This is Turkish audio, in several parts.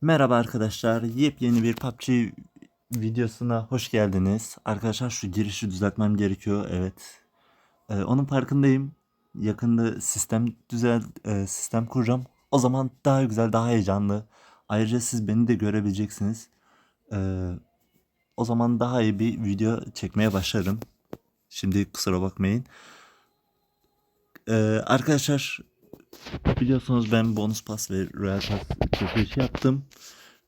Merhaba arkadaşlar. Yepyeni bir PUBG videosuna hoş geldiniz. Arkadaşlar şu girişi düzeltmem gerekiyor. Evet. Ee, onun farkındayım. Yakında sistem düzel e, sistem kuracağım. O zaman daha güzel, daha heyecanlı. Ayrıca siz beni de görebileceksiniz. Ee, o zaman daha iyi bir video çekmeye başlarım. Şimdi kusura bakmayın. Ee, arkadaşlar biliyorsunuz ben bonus pas ve royal pass çekilişi yaptım.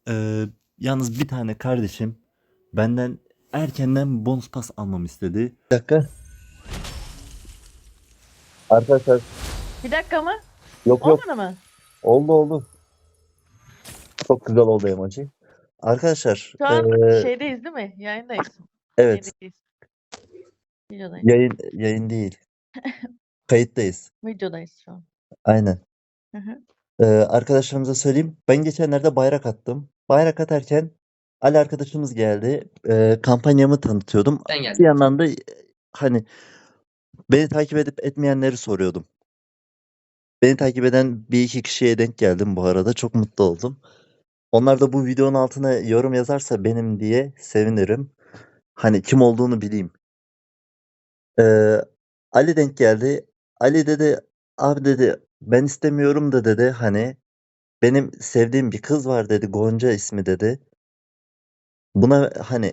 Ee, yalnız bir tane kardeşim benden erkenden bonus pas almamı istedi. Bir dakika. Arkadaşlar Bir dakika mı? yok Olmadı mı? oldu oldu. Çok güzel oldu emoji. Arkadaşlar Şu an ee, şeydeyiz değil mi? Yayındayız. evet Yayındayız. Videodayız. yayın yayın değil. Kayıttayız. Videodayız şu an. Aynen. Hı hı. Arkadaşlarımıza söyleyeyim. Ben geçenlerde bayrak attım. Bayrak atarken Ali arkadaşımız geldi. Kampanyamı tanıtıyordum. Sen Bir geldin. yandan da hani beni takip edip etmeyenleri soruyordum. Beni takip eden bir iki kişiye denk geldim bu arada. Çok mutlu oldum. Onlar da bu videonun altına yorum yazarsa benim diye sevinirim. Hani kim olduğunu bileyim. Ee, Ali denk geldi. Ali dedi abi dedi ben istemiyorum da dedi hani benim sevdiğim bir kız var dedi Gonca ismi dedi. Buna hani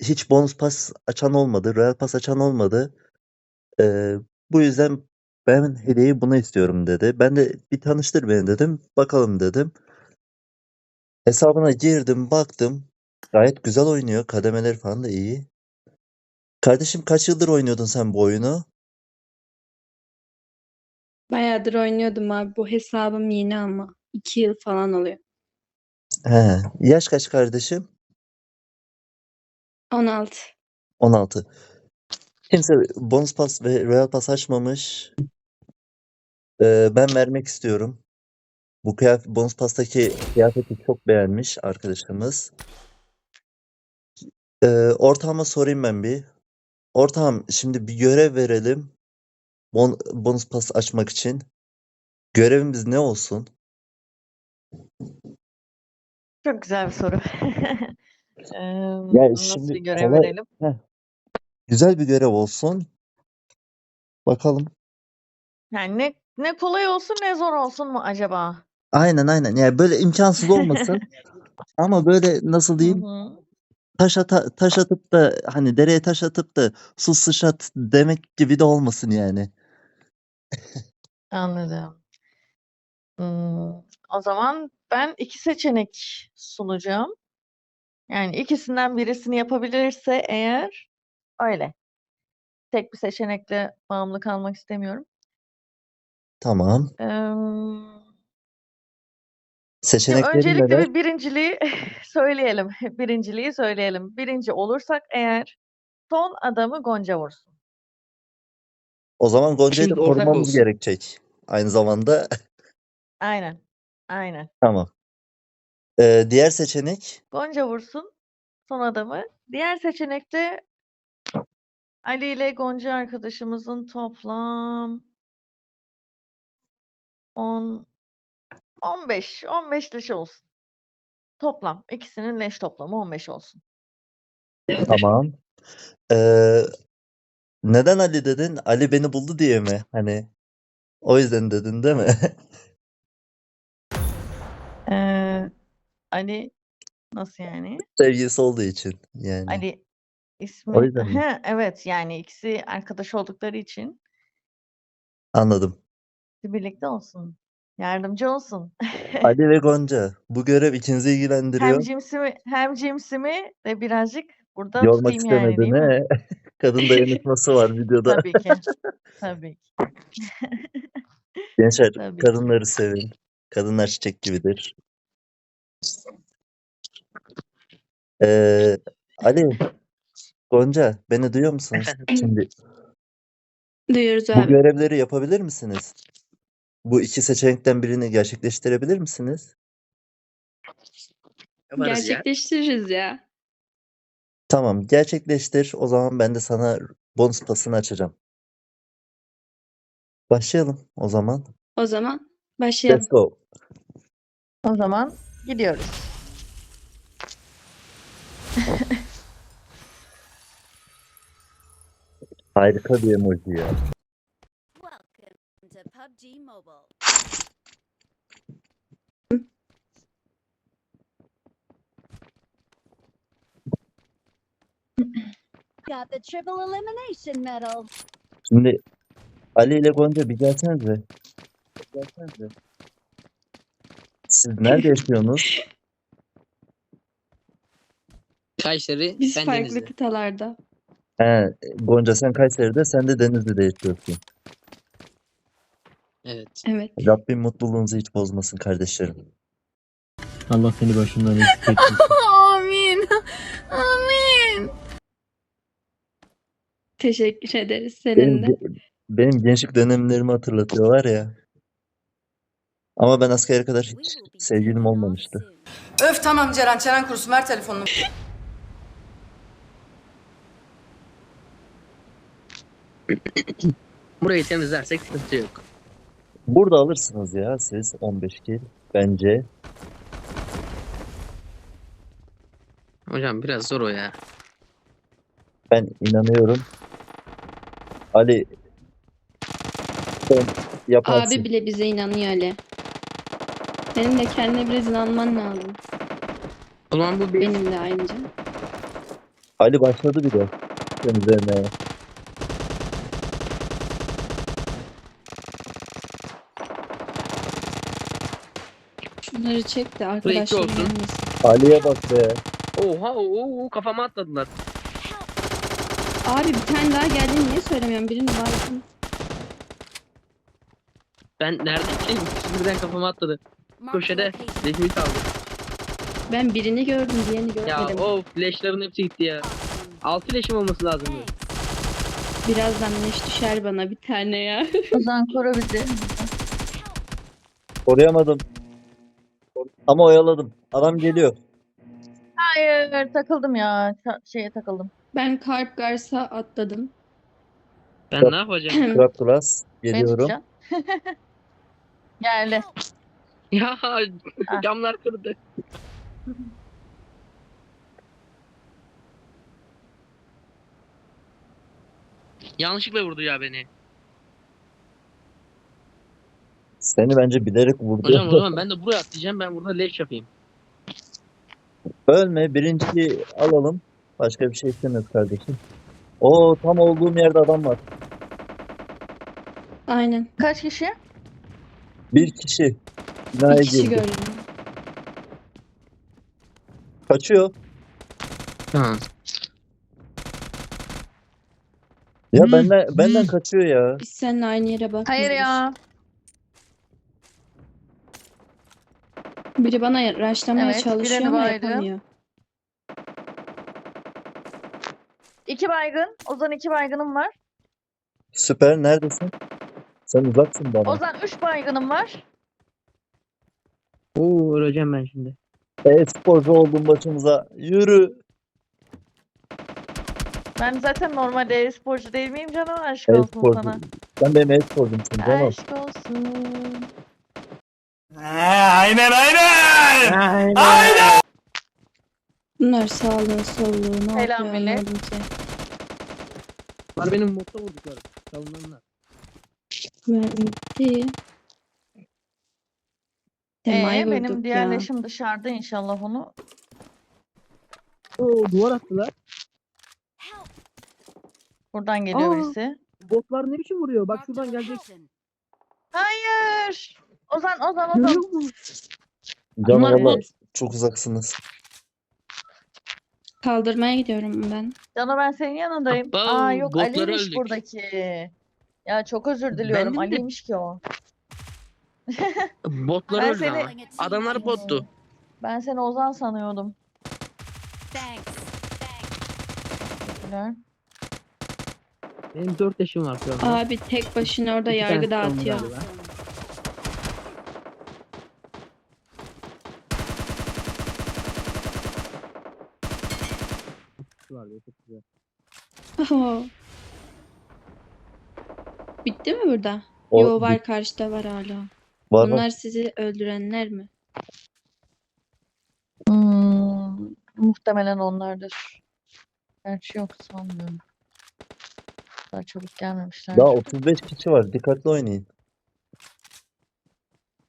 hiç bonus pas açan olmadı, royal pas açan olmadı. Ee, bu yüzden ben hediyeyi buna istiyorum dedi. Ben de bir tanıştır beni dedim. Bakalım dedim. Hesabına girdim, baktım. Gayet güzel oynuyor. Kademeleri falan da iyi. Kardeşim kaç yıldır oynuyordun sen bu oyunu? Bayağıdır oynuyordum abi. Bu hesabım yeni ama. iki yıl falan oluyor. He, yaş kaç kardeşim? 16. 16. Kimse bonus pas ve royal pas açmamış. Ee, ben vermek istiyorum. Bu kıyafet, bonus pastaki kıyafeti çok beğenmiş arkadaşımız. Ee, ortağıma sorayım ben bir. Ortağım şimdi bir görev verelim. Bon, bonus pas açmak için. Görevimiz ne olsun? Çok güzel bir soru. Eee, Ya nasıl şimdi bir görev kolay- verelim? Heh. Güzel bir görev olsun. Bakalım. Yani ne ne kolay olsun ne zor olsun mu acaba? Aynen aynen. Yani böyle imkansız olmasın. Ama böyle nasıl diyeyim? hı. Taş, ata, taş atıp da hani dereye taş atıp da su sıçrat demek gibi de olmasın yani. Anladım. Hmm, o zaman ben iki seçenek sunacağım. Yani ikisinden birisini yapabilirse eğer öyle. Tek bir seçenekle bağımlı kalmak istemiyorum. Tamam. Eee Şimdi Seçeneklerin öncelikle neler? bir birinciliği söyleyelim. Birinciliği söyleyelim. Birinci olursak eğer son adamı Gonca vursun. O zaman Gonca'yı da Şimdi ortak korumamız olsun. gerekecek. Aynı zamanda Aynen. Aynen. tamam. Ee, diğer seçenek Gonca vursun son adamı. Diğer seçenekte Ali ile Gonca arkadaşımızın toplam 10 15 15 leş olsun. Toplam. ikisinin leş toplamı 15 olsun. tamam. Ee, neden Ali dedin? Ali beni buldu diye mi? Hani o yüzden dedin değil mi? Ee, Ali nasıl yani? Sevgilisi olduğu için yani. Ali O ismi yüzden mi? He, evet yani ikisi arkadaş oldukları için Anladım. birlikte olsun. Yardımcı olsun. Ali ve Gonca. Bu görev ikinizi Hem ilgilendiriyor. cimsimi hem cimsimi de birazcık burada Yormak tutayım yani değil mi? istemedi ne? Kadın dayanışması var videoda. Tabii ki. Tabii ki. Gençler Tabii ki. kadınları sevin. Kadınlar çiçek gibidir. Ee, Ali, Gonca beni duyuyor musunuz? Şimdi Duyuyoruz bu abi. görevleri yapabilir misiniz? Bu iki seçenekten birini gerçekleştirebilir misiniz? Yaparız ya. Gerçekleştiririz ya. Tamam gerçekleştir. O zaman ben de sana bonus pasını açacağım. Başlayalım o zaman. O zaman başlayalım. Let's go. O zaman gidiyoruz. Harika bir emoji ya. Welcome to PUBG Mobile. Got the triple elimination medal. Şimdi Ali ile Gonca bir gelsenize. Bir Gelsenize. Siz nerede yaşıyorsunuz? Kayseri, Biz ben farklı Denizli. kıtalarda. He, Gonca sen Kayseri'de, sen de Denizli'de yaşıyorsun. Evet. Evet. Rabbim mutluluğunuzu hiç bozmasın kardeşlerim. Allah seni başımdan eksik etmesin. Amin. Amin. Teşekkür ederiz senin Benim, benim gençlik dönemlerimi hatırlatıyorlar ya. Ama ben askere kadar hiç sevgilim olmamıştı. Öf tamam Ceren, Ceren kurusun ver telefonunu. Burayı temizlersek sıkıntı yok. Burada alırsınız ya siz 15 kill bence. Hocam biraz zor o ya. Ben inanıyorum. Ali sen yaparsın. Abi bile bize inanıyor Ali. Senin de kendine biraz inanman lazım. O zaman bu bir Benim de ayrıca. Ali başladı bir de. Sen üzerine. Şunları çek de arkadaşlar olsun. gelmesin. Ali'ye bak be. Oha oo, kafama atladılar. Abi bir tane daha geldi niye söylemiyorum? Birini vardı. Ben neredeyim? İkisi birden kafama atladı. Köşede leşimi kaldı. Ben birini gördüm diğerini Ya görmedim. of leşlerin hepsi gitti ya. Altı leşim olması lazımdı. Birazdan neş düşer bana bir tane ya. Ozan koru bizi. Koruyamadım. Ama oyaladım. Adam geliyor. Hayır takıldım ya. Ça- şeye takıldım. Ben Karp Gars'a atladım. Ben ne yapacağım? Kırat Kuras. Geliyorum. Geldi. ya Ah. camlar kırdı. Yanlışlıkla vurdu ya beni. Seni bence bilerek vurdu. Hocam o zaman ben de buraya atlayacağım. Ben burada leş yapayım. Ölme. Birinciyi alalım. Başka bir şey istemiyoruz kardeşim. O tam olduğum yerde adam var. Aynen. Kaç kişi? Bir kişi. Binaya Bir kişi girdi. gördüm. Kaçıyor. Ha. Ya Hmm, benden benden hmm. kaçıyor ya. Biz seninle aynı yere bakmıyoruz. Hayır ya. Biri bana raşlamaya Evet, çalışıyor ama baydım. yapamıyor. İki baygın. Ozan iki baygınım var. Süper. Neredesin? Sen uzaksın bana. Ozan üç baygınım var. Oo öleceğim ben şimdi. E-sporcu oldun başımıza. Yürü. Ben zaten normalde e-sporcu değil miyim canım? Aşk olsun E-sporcu. sana. Sen benim e-sporcumsun canım. Aşk olsun. Bunlar sağlığı solluğu ne Selam yapıyor millet. anlamadım ki. Bunlar benim mutlu vurduklarım. Savunanlar. Temayı Ee, benim diğer ya. leşim dışarıda inşallah onu. Oo duvar attılar. Buradan geliyor Aa. birisi. Botlar ne biçim vuruyor? Bak şuradan gelecek. Hayır. Ozan Ozan Ozan. Canım Bunlar valla çok uzaksınız. Kaldırmaya gidiyorum ben. Cano ben senin yanındayım. Abo, Aa yok botları Ali'ymiş öldük. buradaki. Ya çok özür diliyorum. de- Ali'ymiş ki o. Botlar Ben öldü seni- ama. Adamlar bottu. Ben seni Ozan sanıyordum. Thanks. Teşekkürler. Benim dört yaşım var. Abi tek başına orada yargı dağıtıyor. galiba. Var ya, çok güzel. Bitti mi burada? O Yo var karşıda var hala. var var. Bunlar sizi öldürenler mi? Hmm, muhtemelen onlardır. Gerçi yok sanmıyorum. kadar çabuk gelmemişler. Daha 35 kişi var. Dikkatli oynayın.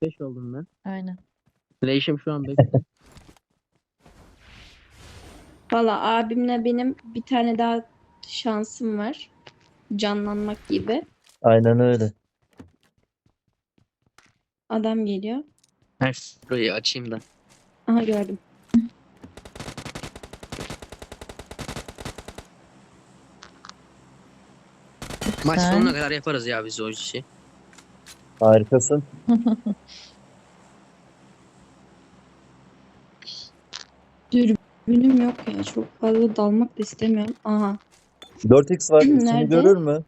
5 oldum ben. Aynen. Leşim şu an 5. Valla abimle benim bir tane daha şansım var. Canlanmak gibi. Aynen öyle. Adam geliyor. Her şurayı açayım da. Aha gördüm. Maç sonuna kadar yaparız ya biz o işi. Harikasın. Dürbünüm yok ya. Çok fazla dalmak da istemiyorum. Aha. 4x var. İçini Nerede? görür mü?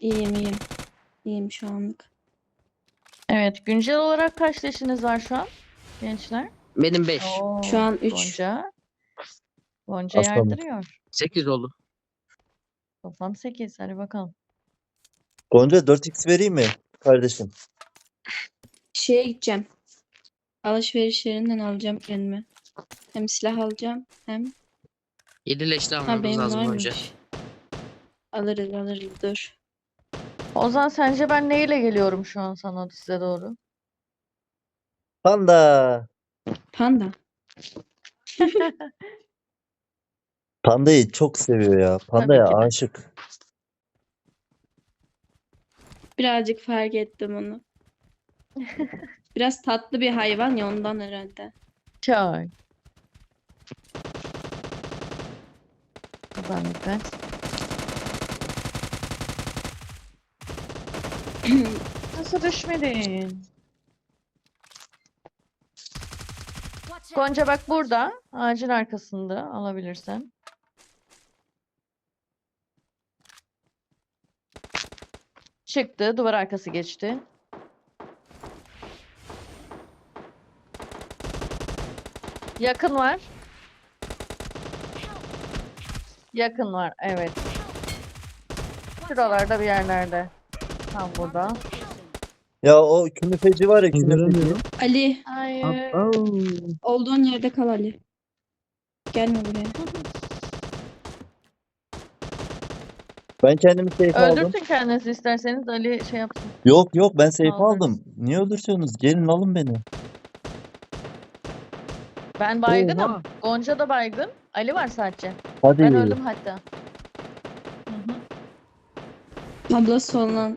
İyiyim iyiyim. İyiyim şu anlık. Evet, güncel olarak kaç leşiniz var şu an gençler? Benim 5. Oo, Şu an 3. Gonca. Gonca Aslanım. yardırıyor. 8 oldu. Toplam 8. Hadi bakalım. Gonca 4x vereyim mi? Kardeşim. Şeye gideceğim. Alışveriş yerinden alacağım kendime. Hem silah alacağım hem 7 leşli ha almamız benim lazım önce. varmış. Alırız alırız dur. Ozan sence ben neyle geliyorum şu an sana size doğru? Panda. Panda. Pandayı çok seviyor ya. Pandaya ki de. aşık. Birazcık fark ettim onu. Biraz tatlı bir hayvan ya ondan herhalde. Çay. Ozan dikkat. Nasıl düşmedin? Gonca bak burada. Ağacın arkasında alabilirsen. Çıktı. Duvar arkası geçti. Yakın var. Yakın var. Evet. Şuralarda bir yerlerde. Tam burada. Ya o künefeci var ya. Göremiyorum. Ali Hayır. olduğun yerde kal Ali. Gelme buraya. Ben kendimi safe aldım. Öldürtün kendinizi isterseniz Ali şey yapsın. Yok yok ben safe Aldınız. aldım. Niye öldürtüyorsunuz? Gelin alın beni. Ben baygınım. Oha. Gonca da baygın. Ali var sadece. Hadi. Ben öldüm hatta. Hı hı. Abla solundan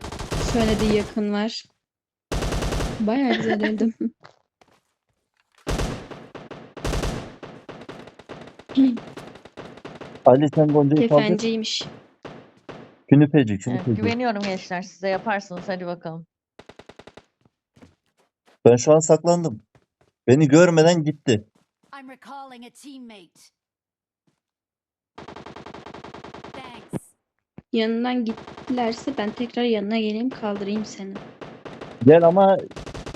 söylediği yakın var. Bayağı güzel öldüm. Ali sen Gonca'yı kaldır. Kefenciymiş. Künefeci Evet, künefeci. güveniyorum gençler size yaparsınız hadi bakalım. Ben şu an saklandım. Beni görmeden gitti. I'm recalling a teammate. Thanks. Yanından gittilerse ben tekrar yanına geleyim kaldırayım seni. Gel ama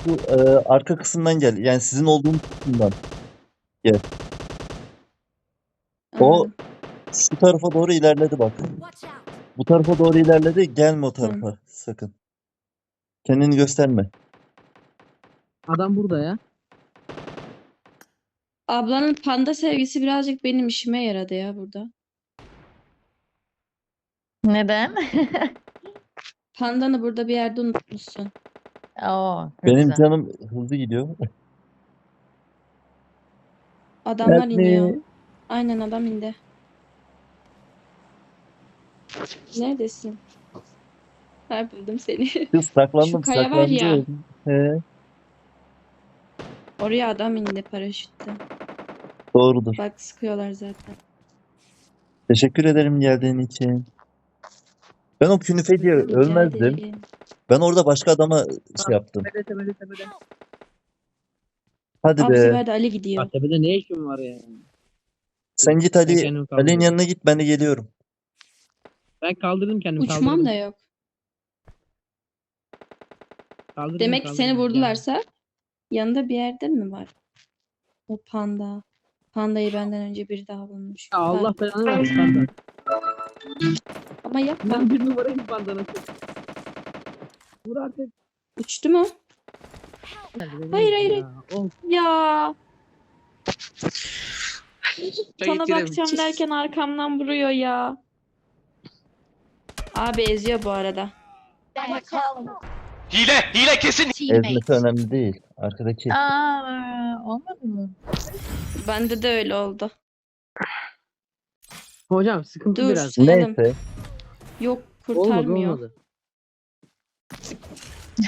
şu e, arka kısımdan gel. Yani sizin olduğunuz kısımdan. O- Anladım. Şu tarafa doğru ilerledi bak. Bu tarafa doğru ilerledi. Gelme o tarafa sakın. Kendini gösterme. Adam burada ya. Ablanın panda sevgisi birazcık benim işime yaradı ya burada. Neden? Pandanı burada bir yerde unutmuşsun. Oo, Benim güzel. canım hızlı gidiyor. Adamlar iniyor. me. Aynen adam indi. Neredesin? Ha buldum seni. Kız saklandım Şu kaya var ya. saklandım. He, Oraya adam indi paraşütle. Doğrudur. Bak sıkıyorlar zaten. Teşekkür ederim geldiğin için. Ben o künefeciye Rica ölmezdim. Ben orada başka adama şey yaptım. Tepede tepede tepede. Hadi Abi bu be. sefer de Ali gidiyor. Tepede ne işim var ya? Sen git Ben Ali. Ali'nin yanına git ben de geliyorum. Ben kaldırdım kendimi Uçmam kaldırdım. da yok. Kaldırdım, Demek ki seni kaldırdım. vurdularsa yanında bir yerde mi var? O panda. Pandayı benden önce biri daha bulmuş. Ya Allah Ben- belanı versin panda. Ama yapma. Ben bir numarayım pandanın. Vur artık. Uçtu mu? Hayır, hayır, Ya, of. Ya. Sana bakacağım derken arkamdan vuruyor ya. Abi eziyor bu arada. Hile, hile kesin. Ezmesi önemli değil. Arkadaki. Aa, olmadı mı? Bende de öyle oldu. Hocam sıkıntı Dur. biraz. sayalım. Neyse. Yok Olmadı kurtarmıyor. olmadı.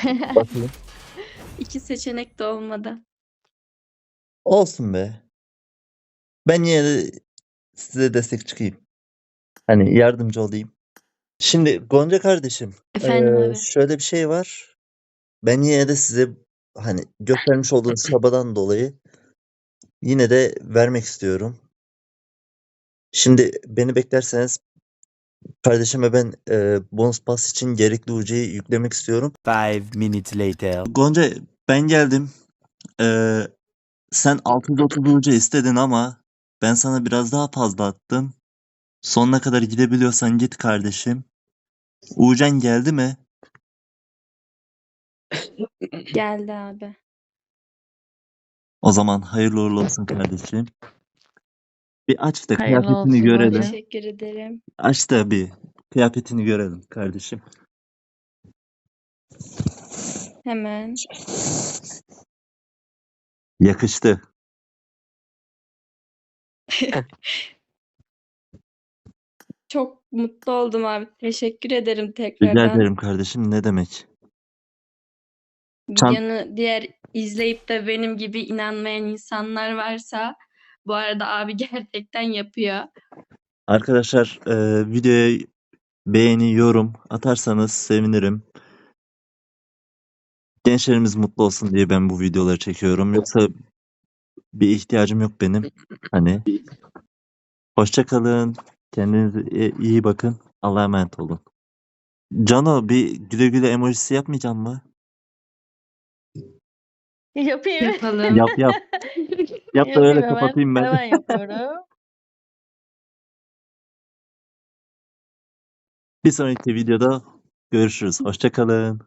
Bakayım. İki seçenek de olmadı. Olsun be. Ben yine de size destek çıkayım. Hani yardımcı olayım. Şimdi Gonca kardeşim, Efendim eee, abi. şöyle bir şey var. Ben yine de size hani göstermiş olduğunuz çabadan dolayı yine de vermek istiyorum. Şimdi beni beklerseniz kardeşime ben eee bonus pass için gerekli UC'yi yüklemek istiyorum. Five minutes later. Gonca ben geldim. Eee, sen 630 UC istedin ama ben sana biraz daha fazla attım. Sonuna kadar gidebiliyorsan git kardeşim. Uğurcan geldi mi? Geldi abi. O zaman hayırlı uğurlu olsun kardeşim. Bir aç da Hayırlı kıyafetini olsun görelim. hocam. Teşekkür ederim. Aç da bir kıyafetini görelim kardeşim. Hemen. Yakıştı. Çok mutlu oldum abi. Teşekkür ederim Rica tekrardan. ederim kardeşim. Ne demek? Videonu diğer izleyip de benim gibi inanmayan insanlar varsa bu arada abi gerçekten yapıyor. Arkadaşlar eee, videoya beğeni, yorum atarsanız sevinirim. Gençlerimiz mutlu olsun diye ben bu videoları çekiyorum. Yoksa bir ihtiyacım yok benim. Hani hoşça kalın. Kendinize iyi bakın. Allah'a emanet olun. Cano bir güle güle emojisi yapmayacak mı? Yapayım. Yapalım. Yap yap. Yap da öyle Yapayım kapatayım ben. Hemen yapıyorum. Bir sonraki videoda görüşürüz. Hoşça kalın.